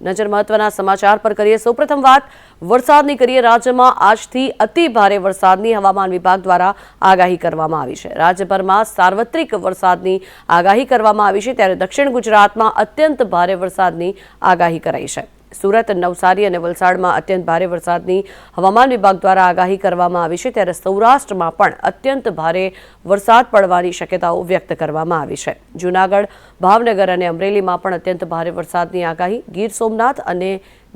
નજર મહત્વના સમાચાર પર કરીએ. સૌપ્રથમ વાત, વરસાદની કરીએ. રાજ્યમાં આજથી અતિ ભારે વરસાદની હવામાન વિભાગ દ્વારા આગાહી કરવામાં આવી છે. રાજ્યભરમાં સાર્વત્રિક વરસાદની આગાહી કરવામાં આવી છે, ત્યારે દક્ષિણ ગુજરાતમાં અત્યંત ભારે વરસાદની આગાહી કરાઈ છે. સુરત, નવસારી અને વલસાડમાં અત્યંત ભારે વરસાદની હવામાન વિભાગ દ્વારા આગાહી કરવામાં આવી છે. ત્યારે સૌરાષ્ટ્રમાં પણ અત્યંત ભારે વરસાદ પડવાની શક્યતાઓ વ્યક્ત કરવામાં આવી છે. જૂનાગઢ, ભાવનગર અને અમરેલીમાં પણ અત્યંત ભારે વરસાદની આગાહી. ગીર સોમનાથ અને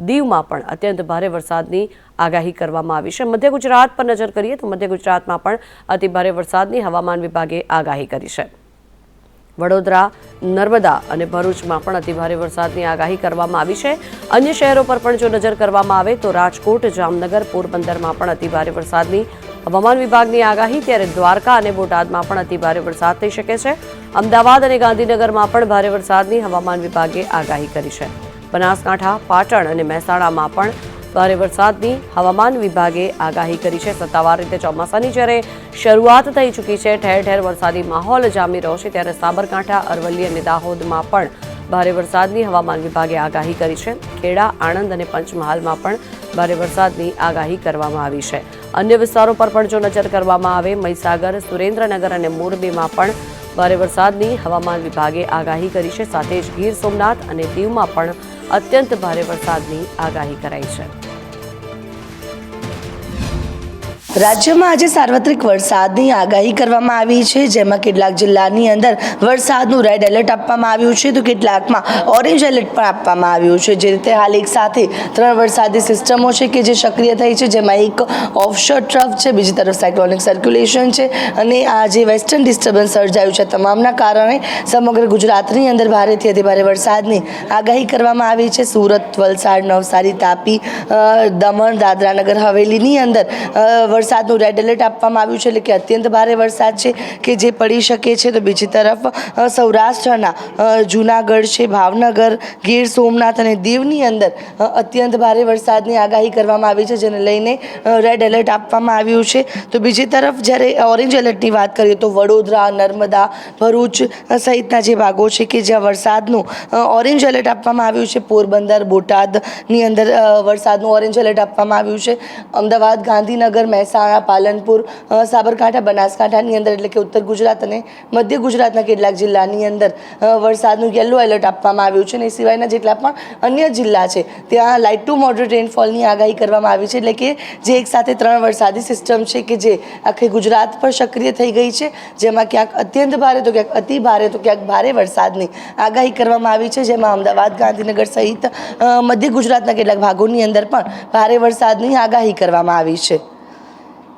દીવમાં પણ અત્યંત ભારે વરસાદની આગાહી કરવામાં આવી છે. મધ્ય ગુજરાત પર નજર કરીએ તો મધ્ય ગુજરાતમાં પણ અતિભારે વરસાદની હવામાન વિભાગે આગાહી કરી છે. વડોદરા, નર્મદા અને ભરૂચમાં પણ અતિભારે વરસાદની આગાહી કરવામાં આવી છે. અન્ય શહેરો પર પણ જો નજર કરવામાં આવે તો રાજકોટ, જામનગર, પોરબંદરમાં પણ અતિભારે વરસાદની હવામાન વિભાગની આગાહી, ત્યારે દ્વારકા અને બોટાદમાં પણ અતિભારે વરસાદ થઈ શકે છે. અમદાવાદ અને ગાંધીનગરમાં પણ ભારે વરસાદની હવામાન વિભાગે આગાહી કરી છે. બનાસકાંઠા, પાટણ અને મહેસાણામાં પણ ભારે વરસાદની હવામાન વિભાગે આગાહી કરી છે. સત્તાવાર રીતે ચોમાસાની જ્યારે શરૂઆત થઈ ચૂકી છે, ઠેર ઠેર વરસાદી માહોલ જામી રહ્યો છે ત્યારે સાબરકાંઠા, અરવલ્લી અને દાહોદમાં પણ ભારે વરસાદની હવામાન વિભાગે આગાહી કરી છે. ખેડા, આણંદ અને પંચમહાલમાં પણ ભારે વરસાદની આગાહી કરવામાં આવી છે. અન્ય વિસ્તારો પર પણ જો નજર કરવામાં આવે, મહીસાગર, સુરેન્દ્રનગર અને મોરબીમાં પણ ભારે વરસાદની હવામાન વિભાગે આગાહી કરી છે. સાથે જ ગીર સોમનાથ અને દીવમાં પણ અત્યંત ભારે વરસાદની આગાહી કરાઈ છે. રાજ્યમાં આજે સાર્વત્રિક વરસાદની આગાહી કરવામાં આવી છે, જેમાં કેટલાક જિલ્લાની અંદર વરસાદનું રેડ એલર્ટ આપવામાં આવ્યું છે, તો કેટલાકમાં ઓરેન્જ એલર્ટ પણ આપવામાં આવ્યું છે. જે રીતે હાલ એક સાથે ત્રણ વરસાદી સિસ્ટમો છે કે જે સક્રિય થઈ છે, જેમાં એક ઓફશોર ટ્રફ છે, બીજી તરફ સાયક્લોનિક સર્ક્યુલેશન છે, અને આ જે વેસ્ટર્ન ડિસ્ટર્બન્સ સર્જાયું છે તમામના કારણે સમગ્ર ગુજરાતની અંદર ભારેથી અતિ ભારે વરસાદની આગાહી કરવામાં આવી છે. સુરત, વલસાડ, નવસારી, તાપી દમણ, દાદરા નગર, હવેલીની અંદર વરસાદનું રેડ એલર્ટ આપવામાં આવ્યું છે, એટલે કે અત્યંત ભારે વરસાદ છે કે જે પડી શકે છે. તો બીજી તરફ સૌરાષ્ટ્રના જૂનાગઢ છે, ભાવનગર, ગીર સોમનાથ અને દીવની અંદર અત્યંત ભારે વરસાદની આગાહી કરવામાં આવી છે, જેને લઈને રેડ એલર્ટ આપવામાં આવ્યું છે. તો બીજી તરફ, જ્યારે ઓરેન્જ એલર્ટની વાત કરીએ તો વડોદરા, નર્મદા, ભરૂચ સહિતના જે ભાગો છે કે જ્યાં વરસાદનું ઓરેન્જ એલર્ટ આપવામાં આવ્યું છે, પોરબંદર, બોટાદની અંદર વરસાદનું ઓરેન્જ એલર્ટ આપવામાં આવ્યું છે. અમદાવાદ, ગાંધીનગર, મહેસાણા પાલનપુર સાબરકાંઠા, બનાસકાંઠાની અંદર એટલે કે ઉત્તર ગુજરાત અને મધ્ય ગુજરાતના કેટલાક જિલ્લાની અંદર વરસાદનું યલો એલર્ટ આપવામાં આવ્યું છે અને એ સિવાયના જેટલા પણ અન્ય જિલ્લા છે. ત્યાં લાઇટ ટુ મોડરેટ રેનફોલની આગાહી કરવામાં આવી છે એટલે કે જે એક સાથે ત્રણ વરસાદી સિસ્ટમ છે કે જે આખી ગુજરાત પર સક્રિય થઈ ગઈ છે, જેમાં ક્યાંક અત્યંત ભારે તો ક્યાંક અતિ ભારે તો ક્યાંક ભારે વરસાદની આગાહી કરવામાં આવી છે, જેમાં અમદાવાદ, ગાંધીનગર સહિત મધ્ય ગુજરાતના કેટલાક ભાગોની અંદર પણ ભારે વરસાદની આગાહી કરવામાં આવી છે.